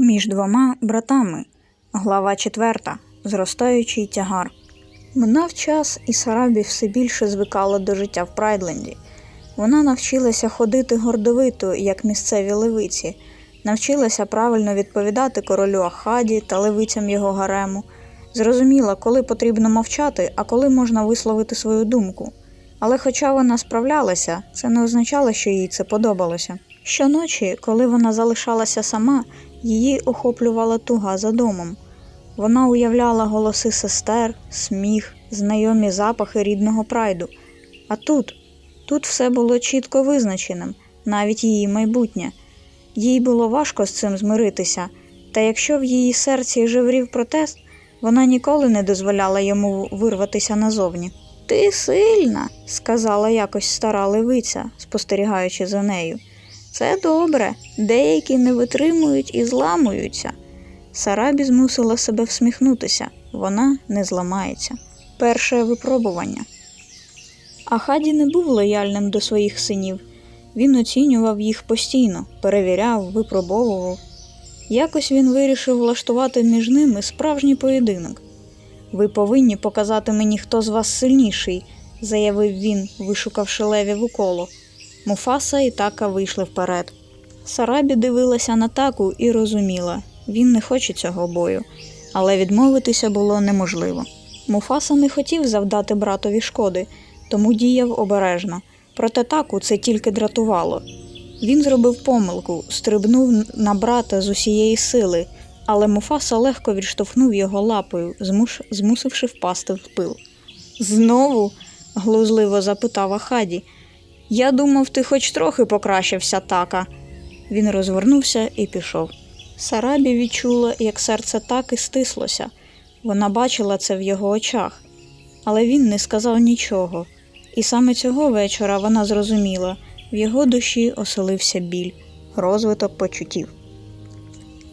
Між двома братами. Глава 4. Зростаючий тягар. Минав час, і Сарабі все більше звикала до життя в Прайдленді. Вона навчилася ходити гордовито, як місцеві левиці, навчилася правильно відповідати королю Ахаді та левицям його гарему, зрозуміла, коли потрібно мовчати, а коли можна висловити свою думку. Але хоча вона справлялася, це не означало, що їй це подобалося. Щоночі, коли вона залишалася сама, її охоплювала туга за домом. Вона уявляла голоси сестер, сміх, знайомі запахи рідного прайду. А тут, тут все було чітко визначеним, навіть її майбутнє. Їй було важко з цим змиритися, та якщо в її серці жеврів протест, вона ніколи не дозволяла йому вирватися назовні. Ти сильна, сказала якось стара левиця, спостерігаючи за нею. Це добре, деякі не витримують і зламуються. Сарабі змусила себе всміхнутися, вона не зламається. Перше випробування. Ахаді не був лояльним до своїх синів. Він оцінював їх постійно, перевіряв, випробовував. Якось він вирішив влаштувати між ними справжній поєдинок. Ви повинні показати мені, хто з вас сильніший, заявив він, вишукавши леві в уколо. Муфаса і така вийшли вперед. Сарабі дивилася на таку і розуміла, він не хоче цього бою, але відмовитися було неможливо. Муфаса не хотів завдати братові шкоди, тому діяв обережно. Проте таку це тільки дратувало. Він зробив помилку, стрибнув на брата з усієї сили, але Муфаса легко відштовхнув його лапою, змуш... змусивши впасти в пил. Знову? глузливо запитав Ахаді. Я думав, ти хоч трохи покращився, така. Він розвернувся і пішов. Сарабі відчула, як серце таки стислося. Вона бачила це в його очах, але він не сказав нічого. І саме цього вечора вона зрозуміла в його душі оселився біль, розвиток почуттів.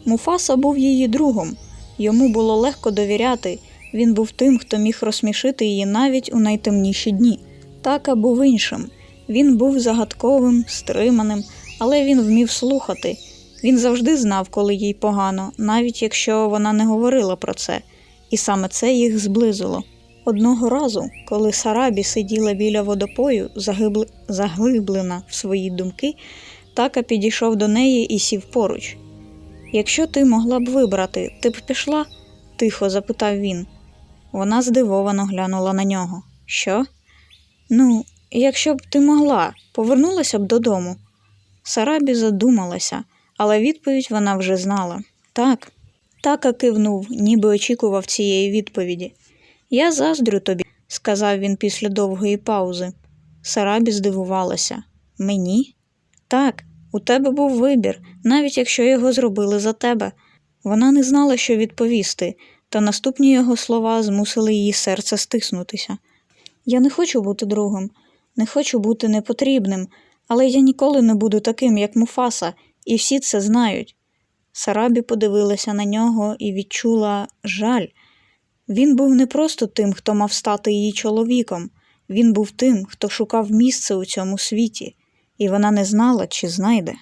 Муфаса був її другом, йому було легко довіряти, він був тим, хто міг розсмішити її навіть у найтемніші дні. Така був іншим. Він був загадковим, стриманим, але він вмів слухати. Він завжди знав, коли їй погано, навіть якщо вона не говорила про це, і саме це їх зблизило. Одного разу, коли Сарабі сиділа біля водопою, загибл... заглиблена в свої думки, така підійшов до неї і сів поруч. Якщо ти могла б вибрати, ти б пішла? тихо запитав він. Вона здивовано глянула на нього. Що? Ну, якщо б ти могла, повернулася б додому. Сарабі задумалася, але відповідь вона вже знала. Так. Така кивнув, ніби очікував цієї відповіді. Я заздрю тобі, сказав він після довгої паузи. Сарабі здивувалася. Мені? Так, у тебе був вибір, навіть якщо його зробили за тебе. Вона не знала, що відповісти, та наступні його слова змусили її серце стиснутися. Я не хочу бути другом, не хочу бути непотрібним, але я ніколи не буду таким, як Муфаса, і всі це знають. Сарабі подивилася на нього і відчула жаль. Він був не просто тим, хто мав стати її чоловіком, він був тим, хто шукав місце у цьому світі, і вона не знала, чи знайде.